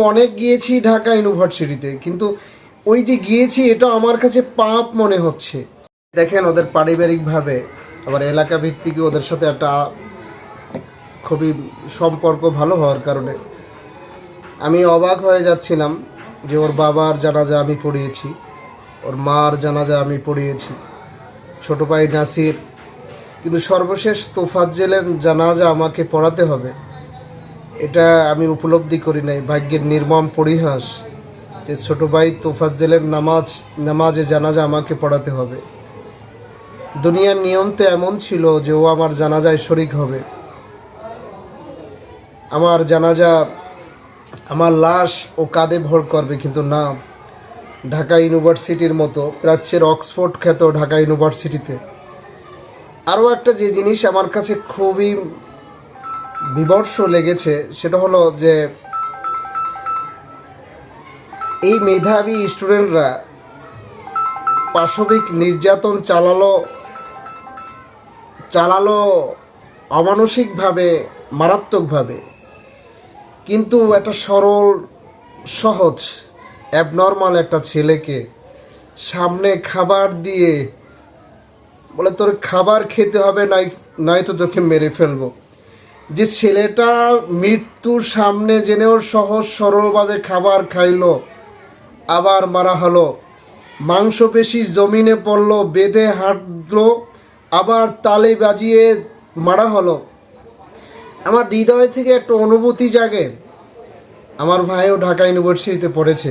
অনেক গিয়েছি ঢাকা ইউনিভার্সিটিতে, কিন্তু ওই যে গিয়েছি, এটা আমার কাছে পাপ মনে হচ্ছে। দেখেন ওদের পারিবারিকভাবে, আবার এলাকা ভিত্তিক ওদের সাথে একটা খুবই সম্পর্ক ভালো হওয়ার কারণে। আমি অবাক হয়ে যাচ্ছিলাম যে ওর বাবার জানাজা আমি পড়িয়েছি, ওর মার জানাজা আমি পড়িয়েছি, ছোট ভাই নাসির। কিন্তু সর্বশেষ তোফাজ্জেলের জানাজা আমাকে পড়াতে হবে। এটা আমি উপলব্ধি করি নাই। ভাগ্যের নির্মম পরিহাস যে ছোট ভাই তোফাজ্জেলের নামাজ, নামাজে জানাজা আমাকে পড়াতে হবে। দুনিয়ার নিয়ম তো এমন ছিল যে ও আমার জানাজায় শরিক হবে। আমার জানাজা, আমার লাশ ও কাঁধে ভর করবে, কিন্তু না। ঢাকা ইউনিভার্সিটির মতো প্রাচ্যের অক্সফোর্ড খ্যাত ঢাকা ইউনিভার্সিটিতে। আরও একটা যে জিনিস আমার কাছে খুবই বিবর্ষ লেগেছে, সেটা হলো যে এই মেধাবী স্টুডেন্টরা পাশবিক নির্যাতন চালালো চালালো অমানসিকভাবে, মারাত্মকভাবে। কিন্তু একটা সরল, সহজ অ্যাবনর্মাল একটা ছেলেকে সামনে খাবার দিয়ে বলে, তোর খাবার খেতে হবে নাই নয়তো তোকে মেরে ফেলব। যে ছেলেটা মৃত্যুর সামনে জেনেও সহজ সরলভাবে খাবার খাইলো, আবার মারা হলো। মাংসপেশি জমিনে পড়ল, বেঁধে হাঁটলো, আবার তালে বাজিয়ে মারা হলো। আমার হৃদয় থেকে একটা অনুভূতি জাগে। আমার ভাইও ঢাকা ইউনিভার্সিটিতে পড়েছে।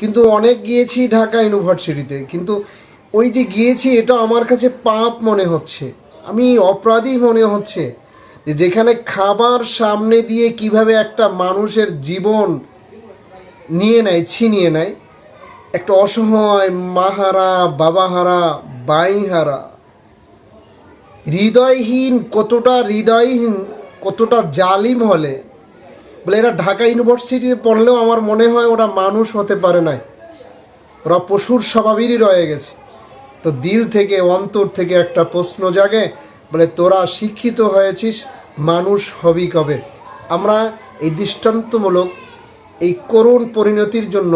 কিন্তু অনেক গিয়েছি ঢাকা ইউনিভার্সিটিতে, কিন্তু ওই যে গিয়েছি, এটা আমার কাছে পাপ মনে হচ্ছে। আমি অপরাধী মনে হচ্ছে। যে যেখানে খাবার সামনে দিয়ে কীভাবে একটা মানুষের জীবন নিয়ে নেয়, ছিনিয়ে নেয়, একটা অসহায় মাহারা, বাবাহারা, বাইহারা। হৃদয়হীন, কতটা হৃদয়হীন, কতটা জালিম হলে। বলে এরা ঢাকা ইউনিভার্সিটিতে পড়লেও আমার মনে হয় ওরা মানুষ হতে পারে নাই। ওরা পশুর স্বভাবেরই রয়ে গেছে। তো দিল থেকে, অন্তর থেকে একটা প্রশ্ন জাগে বলে তোরা শিক্ষিত হয়েছিস, মানুষ হবি কবে? আমরা এই দৃষ্টান্তমূলক এই করুণ পরিণতির জন্য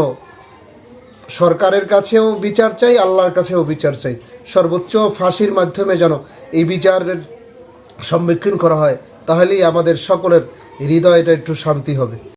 সরকারের কাছেও বিচার চাই, আল্লাহর কাছেও বিচার চাই। সর্বোচ্চ ফাঁসির মাধ্যমে যেন এই বিচারের সম্মুখীন করা হয়, তাহলেই আমাদের সকলের হৃদয়টা একটু শান্তি হবে।